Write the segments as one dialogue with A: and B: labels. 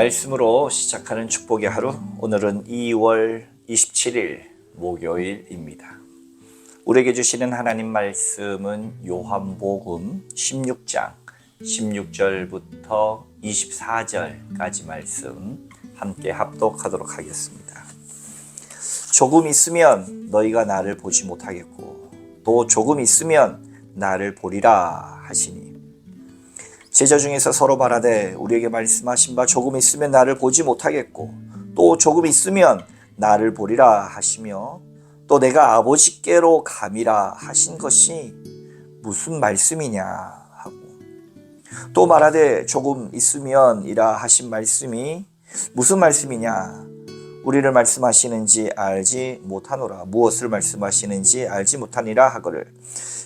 A: 말씀으로 시작하는 축복의 하루 오늘은 2월 27일 목요일입니다. 우리에게 주시는 하나님 말씀은 요한복음 16장 16절부터 24절까지 말씀 함께 합독하도록 하겠습니다. 조금 있으면 너희가 나를 보지 못하겠고 또 조금 있으면 나를 보리라 하시니 제자 중에서 서로 말하되 우리에게 말씀하신 바 조금 있으면 나를 보지 못하겠고 또 조금 있으면 나를 보리라 하시며 또 내가 아버지께로 감이라 하신 것이 무슨 말씀이냐 하고 또 말하되 조금 있으면이라 하신 말씀이 무슨 말씀이냐? 우리를 말씀하시는지 알지 못하노라. 무엇을 말씀하시는지 알지 못하니라 하거를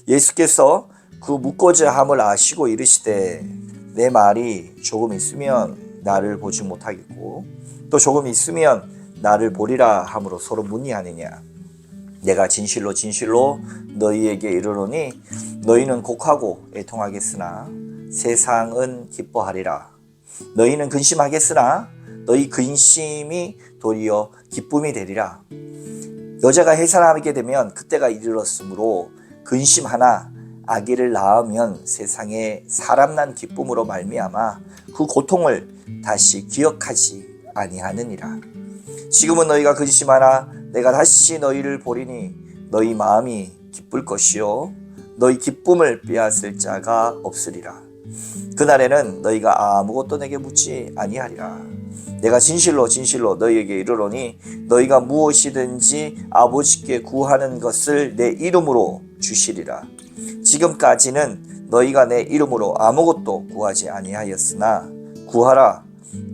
A: 예수께서 그 묻고자 함을 아시고 이르시되 내 말이 조금 있으면 나를 보지 못하겠고 또 조금 있으면 나를 보리라 함으로 서로 문의하느냐? 내가 진실로 진실로 너희에게 이르노니 너희는 곡하고 애통하겠으나 세상은 기뻐하리라. 너희는 근심하겠으나 너희 근심이 도리어 기쁨이 되리라. 여자가 해산하게 되면 그때가 이르렀으므로 근심 하나 아기를 낳으면 세상에 사람 난 기쁨으로 말미암아 그 고통을 다시 기억하지 아니하느니라. 지금은 너희가 근심하나 내가 다시 너희를 보리니 너희 마음이 기쁠 것이요 너희 기쁨을 빼앗을 자가 없으리라. 그날에는 너희가 아무것도 내게 묻지 아니하리라. 내가 진실로 진실로 너희에게 이르노니 너희가 무엇이든지 아버지께 구하는 것을 내 이름으로 주시리라. 지금까지는 너희가 내 이름으로 아무것도 구하지 아니하였으나 구하라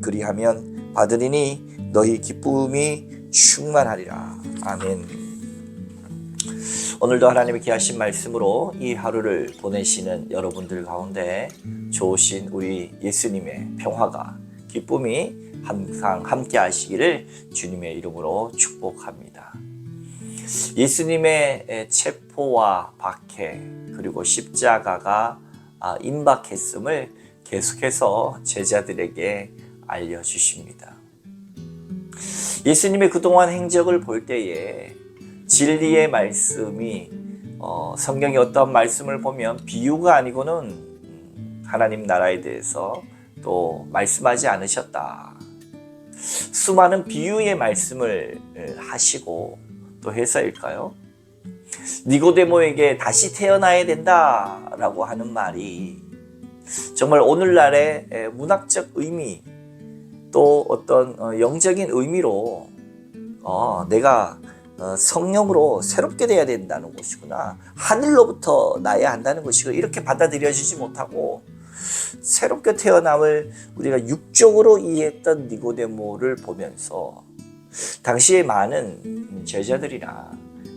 A: 그리하면 받으리니 너희 기쁨이 충만하리라 아멘. 오늘도 하나님의 귀하신 말씀으로 이 하루를 보내시는 여러분들 가운데 좋으신 우리 예수님의 평화가 기쁨이 항상 함께 하시기를 주님의 이름으로 축복합니다. 예수님의 체포와 박해 그리고 십자가가 아, 임박했음을 계속해서 제자들에게 알려주십니다. 예수님의 그동안 행적을 볼 때에 진리의 말씀이 어, 성경의 어떤 말씀을 보면 비유가 아니고는 음, 하나님 나라에 대해서 또 말씀하지 않으셨다. 수많은 비유의 말씀을 하시고 또 해서일까요? 니고데모에게 다시 태어나야 된다라고 하는 말이 정말 오늘날의 문학적 의미 또 어떤 어, 영적인 의미로 어, 내가 어, 성령으로 새롭게 돼야 된다는 것이구나 하늘로부터 나야 한다는 것이고 이렇게 받아들여지지 못하고 새롭게 태어남을 우리가 육적으로 이해했던 니고데모를 보면서 당시에 많은 제자들이나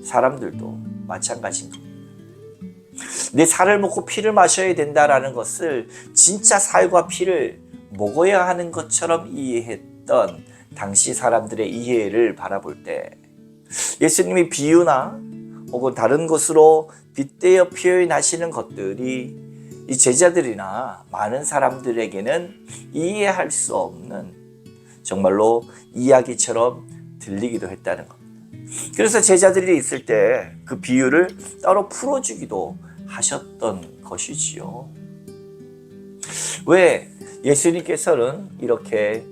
A: 사람들도 마찬가지입니다. 내 살을 먹고 피를 마셔야 된다라는 것을 진짜 살과 피를 먹어야 하는 것처럼 이해했던 당시 사람들의 이해를 바라볼 때 예수님이 비유나 혹은 다른 것으로 빗대어 표현하시는 것들이 이 제자들이나 많은 사람들에게는 이해할 수 없는 정말로 이야기처럼 들리기도 했다는 겁니다. 그래서 제자들이 있을 때 그 비유를 따로 풀어주기도 하셨던 것이지요. 왜 예수님께서는 이렇게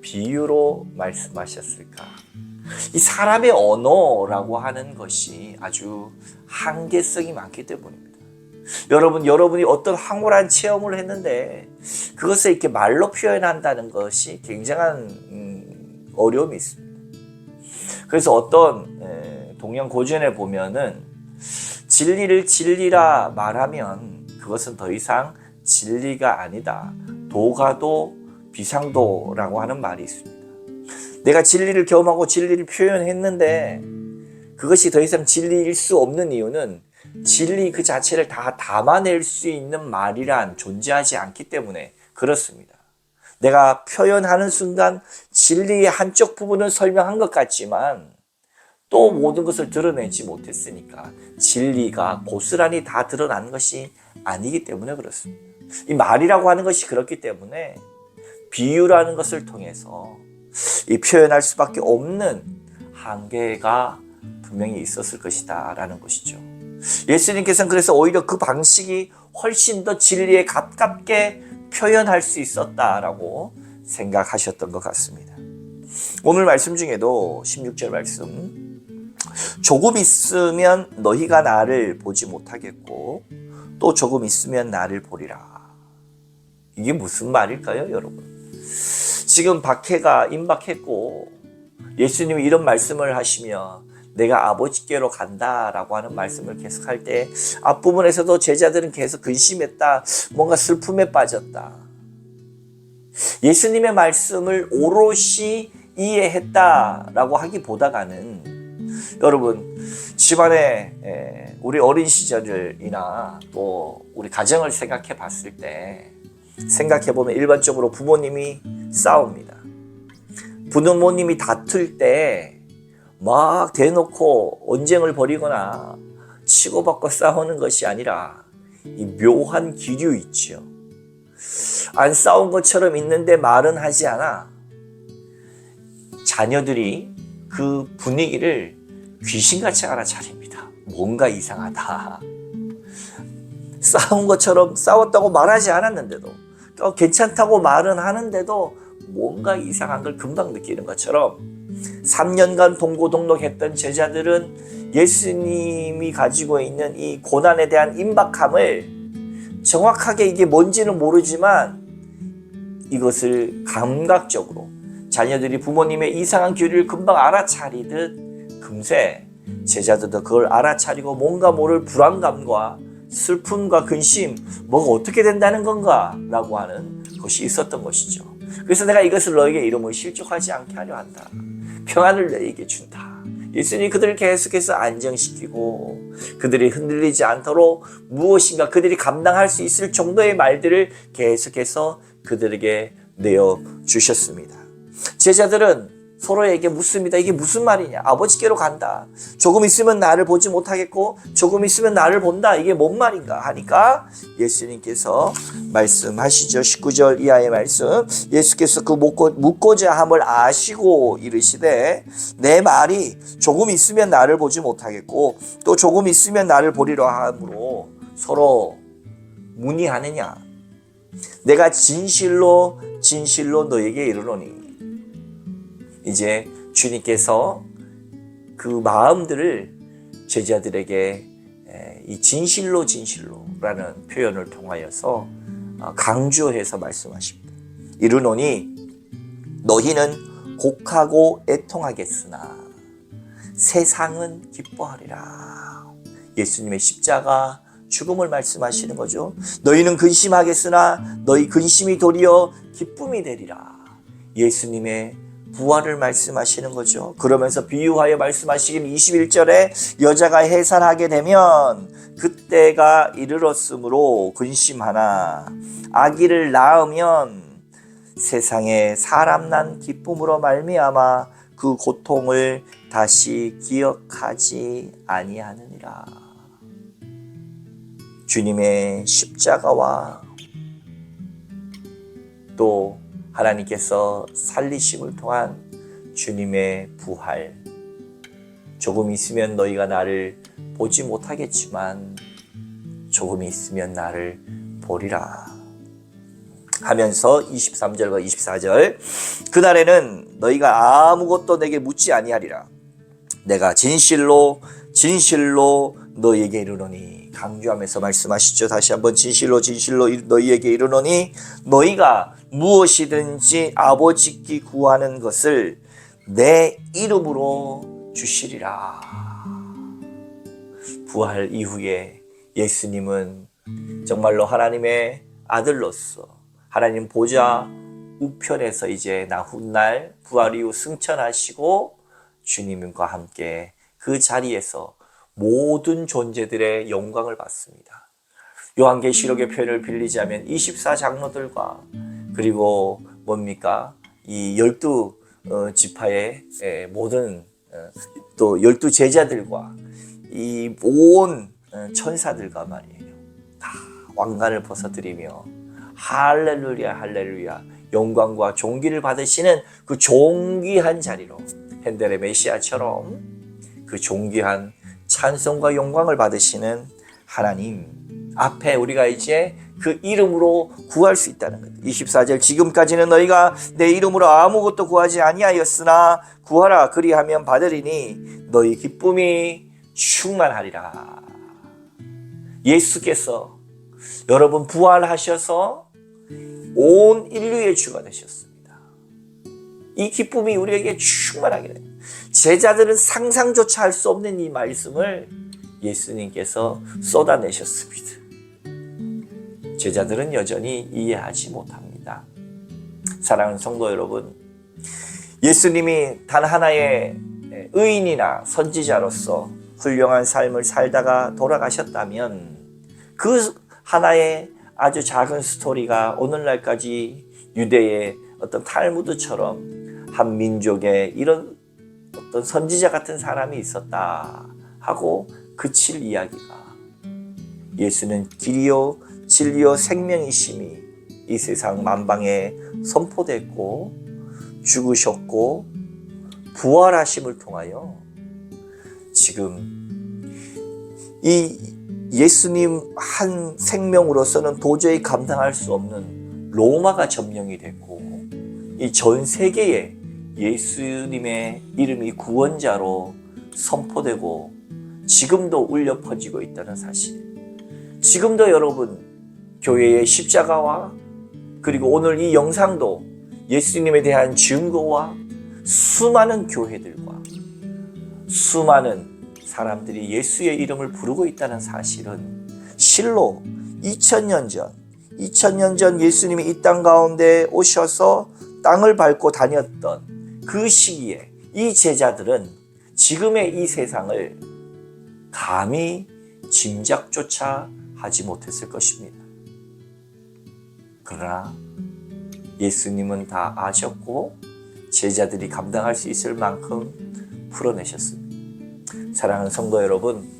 A: 비유로 말씀하셨을까? 이 사람의 언어라고 하는 것이 아주 한계성이 많기 때문입니다. 여러분, 여러분이 어떤 황홀한 체험을 했는데 그것을 이렇게 말로 표현한다는 것이 굉장한 음, 어려움이 있습니다. 그래서 어떤 동양 고전에 보면은 진리를 진리라 말하면 그것은 더 이상 진리가 아니다. 도가도 비상도라고 하는 말이 있습니다. 내가 진리를 경험하고 진리를 표현했는데 그것이 더 이상 진리일 수 없는 이유는 진리 그 자체를 다 담아낼 수 있는 말이란 존재하지 않기 때문에 그렇습니다. 내가 표현하는 순간 진리의 한쪽 부분을 설명한 것 같지만 또 모든 것을 드러내지 못했으니까 진리가 고스란히 다 드러난 것이 아니기 때문에 그렇습니다. 이 말이라고 하는 것이 그렇기 때문에 비유라는 것을 통해서 이 표현할 수밖에 없는 한계가 분명히 있었을 것이다 라는 것이죠. 예수님께서는 그래서 오히려 그 방식이 훨씬 더 진리에 가깝게 표현할 수 있었다라고 생각하셨던 것 같습니다. 오늘 말씀 중에도 16절 말씀 조금 있으면 너희가 나를 보지 못하겠고 또 조금 있으면 나를 보리라. 이게 무슨 말일까요, 여러분? 지금 박해가 임박했고 예수님이 이런 말씀을 하시며 내가 아버지께로 간다라고 하는 말씀을 계속할 때 앞부분에서도 제자들은 계속 근심했다. 뭔가 슬픔에 빠졌다. 예수님의 말씀을 오롯이 이해했다라고 하기보다가는 여러분 집안에 에, 우리 어린 시절이나 또 우리 가정을 생각해 봤을 때 생각해 보면 일반적으로 부모님이 싸웁니다. 부모님이 다툴 때 막 대놓고 언쟁을 벌이거나 치고받고 싸우는 것이 아니라 이 묘한 기류 있지요. 안 싸운 것처럼 있는데 말은 하지 않아. 자녀들이 그 분위기를 귀신같이 알아차립니다. 뭔가 이상하다. 싸운 것처럼 싸웠다고 말하지 않았는데도 또 괜찮다고 말은 하는데도 뭔가 이상한 걸 금방 느끼는 것처럼 3년간 동고동락했던 제자들은 예수님이 가지고 있는 이 고난에 대한 임박함을 정확하게 이게 뭔지는 모르지만 이것을 감각적으로 자녀들이 부모님의 이상한 교리를 금방 알아차리듯 금세 제자들도 그걸 알아차리고 뭔가 모를 불안감과 슬픔과 근심, 뭐가 어떻게 된다는 건가? 라고 하는 것이 있었던 것이죠. 그래서 내가 이것을 너에게 이름을 실족하지 않게 하려 한다. 평안을 너에게 준다. 예수님이 그들을 계속해서 안정시키고 그들이 흔들리지 않도록 무엇인가 그들이 감당할 수 있을 정도의 말들을 계속해서 그들에게 내어 주셨습니다. 제자들은 서로에게 묻습니다. 이게 무슨 말이냐? 아버지께로 간다. 조금 있으면 나를 보지 못하겠고, 조금 있으면 나를 본다. 이게 뭔 말인가? 하니까 예수님께서 말씀하시죠. 19절 이하의 말씀. 예수께서 그 묻고, 묻고자 함을 아시고 이르시되, 내 말이 조금 있으면 나를 보지 못하겠고, 또 조금 있으면 나를 보리라 하므로 서로 문의하느냐? 내가 진실로 진실로 너에게 이르노니 이제 주님께서 그 마음들을 제자들에게 이 진실로 진실로라는 표현을 통하여서 어, 강조해서 말씀하십니다. 이르노니 너희는 곡하고 애통하겠으나 세상은 기뻐하리라. 예수님의 십자가 죽음을 말씀하시는 거죠. 너희는 근심하겠으나 너희 근심이 도리어 기쁨이 되리라. 예수님의 부활을 말씀하시는 거죠. 그러면서 비유하여 말씀하시긴 21절에 여자가 해산하게 되면 그때가 이르렀으므로 근심하나 아기를 낳으면 세상에 사람 난 기쁨으로 말미암아 그 고통을 다시 기억하지 아니하느니라. 주님의 십자가와 또 하나님께서 살리심을 통한 주님의 부활. 조금 있으면 너희가 나를 보지 못하겠지만 조금 있으면 나를 보리라. 하면서 23절과 24절 그날에는 너희가 아무것도 내게 묻지 아니하리라. 내가 진실로 진실로 너희에게 이르노니 강조하면서 말씀하시죠. 다시 한번 진실로 진실로 너희에게 이르노니 너희가 무엇이든지 아버지께 구하는 것을 내 이름으로 주시리라. 부활 이후에 예수님은 정말로 하나님의 아들로서 하나님 보좌 우편에서 이제 나훗날 부활 이후 승천하시고 주님과 함께 그 자리에서 모든 존재들의 영광을 받습니다. 요한계시록의 표현을 빌리자면 24장로들과 그리고 뭡니까? 이 열두 어, 지파의 모든 어, 또 열두 제자들과 이온 어, 천사들과 말이에요. 다 왕관을 벗어드리며 할렐루야 할렐루야 영광과 존귀를 받으시는 그 존귀한 자리로 핸델의 메시아처럼 그 존귀한 찬송과 영광을 받으시는 하나님 앞에 우리가 이제 그 이름으로 구할 수 있다는 것. 24절 지금까지는 너희가 내 이름으로 아무것도 구하지 아니하였으나 구하라 그리하면 받으리니 너희 기쁨이 충만하리라. 예수께서 여러분 부활하셔서 온 인류의 주가 되셨습니다. 이 기쁨이 우리에게 충만하게 됩니다. 제자들은 상상조차 할 수 없는 이 말씀을 예수님께서 쏟아내셨습니다. 제자들은 여전히 이해하지 못합니다. 사랑하는 성도 여러분, 예수님이 단 하나의 의인이나 선지자로서 훌륭한 삶을 살다가 돌아가셨다면 그 하나의 아주 작은 스토리가 오늘날까지 유대의 어떤 탈무드처럼 한 민족에 이런 어떤 선지자 같은 사람이 있었다 하고 그칠 이야기가 예수는 길이요 진리요 생명이심이 이 세상 만방에 선포됐고 죽으셨고 부활하심을 통하여 지금 이 예수님 한 생명으로서는 도저히 감당할 수 없는 로마가 점령이 됐고 이 전 세계에 예수님의 이름이 구원자로 선포되고 지금도 울려 퍼지고 있다는 사실. 지금도 여러분 교회의 십자가와 그리고 오늘 이 영상도 예수님에 대한 증거와 수많은 교회들과 수많은 사람들이 예수의 이름을 부르고 있다는 사실은 실로 2000년 전, 2000년 전 예수님이 이 땅 가운데 오셔서 땅을 밟고 다녔던 그 시기에 이 제자들은 지금의 이 세상을 감히 짐작조차 하지 못했을 것입니다. 그러나 예수님은 다 아셨고 제자들이 감당할 수 있을 만큼 풀어내셨습니다. 사랑하는 성도 여러분,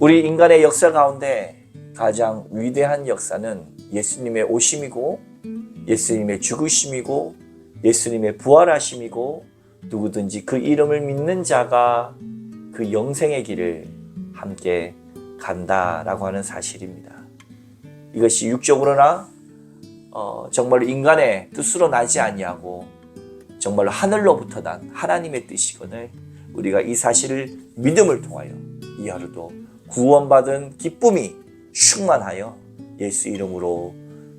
A: 우리 인간의 역사 가운데 가장 위대한 역사는 예수님의 오심이고 예수님의 죽으심이고 예수님의 부활하심이고 누구든지 그 이름을 믿는 자가 그 영생의 길을 함께 간다라고 하는 사실입니다. 이것이 육적으로나 어, 정말로 인간의 뜻으로 나지 아니하고 정말로 하늘로부터 난 하나님의 뜻이거늘 우리가 이 사실을 믿음을 통하여 이 하루도 구원받은 기쁨이 충만하여 예수 이름으로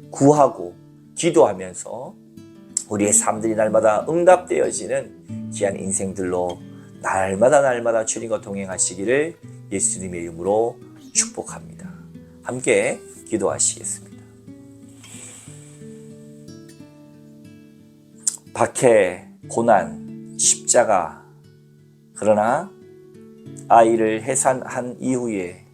A: 구하고 기도하면서 우리의 삶들이 날마다 응답되어지는 귀한 인생들로 날마다 날마다 주님과 동행하시기를 예수님의 이름으로 축복합니다. 함께 기도하시겠습니다. 박해, 고난, 십자가, 그러나 아이를 해산한 이후에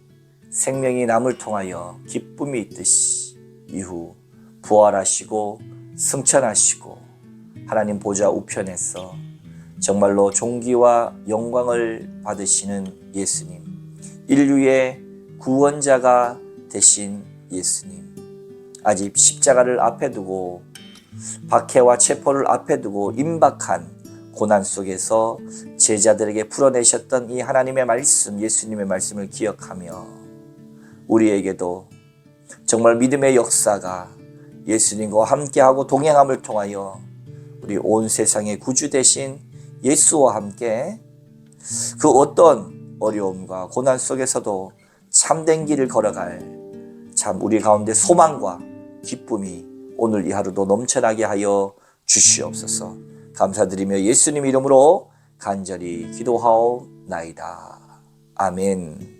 A: 생명이 남을 통하여 기쁨이 있듯이 이후 부활하시고 승천하시고 하나님 보좌 우편에서 정말로 존귀와 영광을 받으시는 예수님, 인류의 구원자가 되신 예수님, 아직 십자가를 앞에 두고 박해와 체포를 앞에 두고 임박한 고난 속에서 제자들에게 풀어내셨던 이 하나님의 말씀, 예수님의 말씀을 기억하며 우리에게도 정말 믿음의 역사가 예수님과 함께하고 동행함을 통하여 우리 온 세상의 구주 되신 예수와 함께 그 어떤 어려움과 고난 속에서도 참된 길을 걸어갈 참 우리 가운데 소망과 기쁨이 오늘 이 하루도 넘쳐나게 하여 주시옵소서. 감사드리며 예수님 이름으로 간절히 기도하옵나이다. 아멘.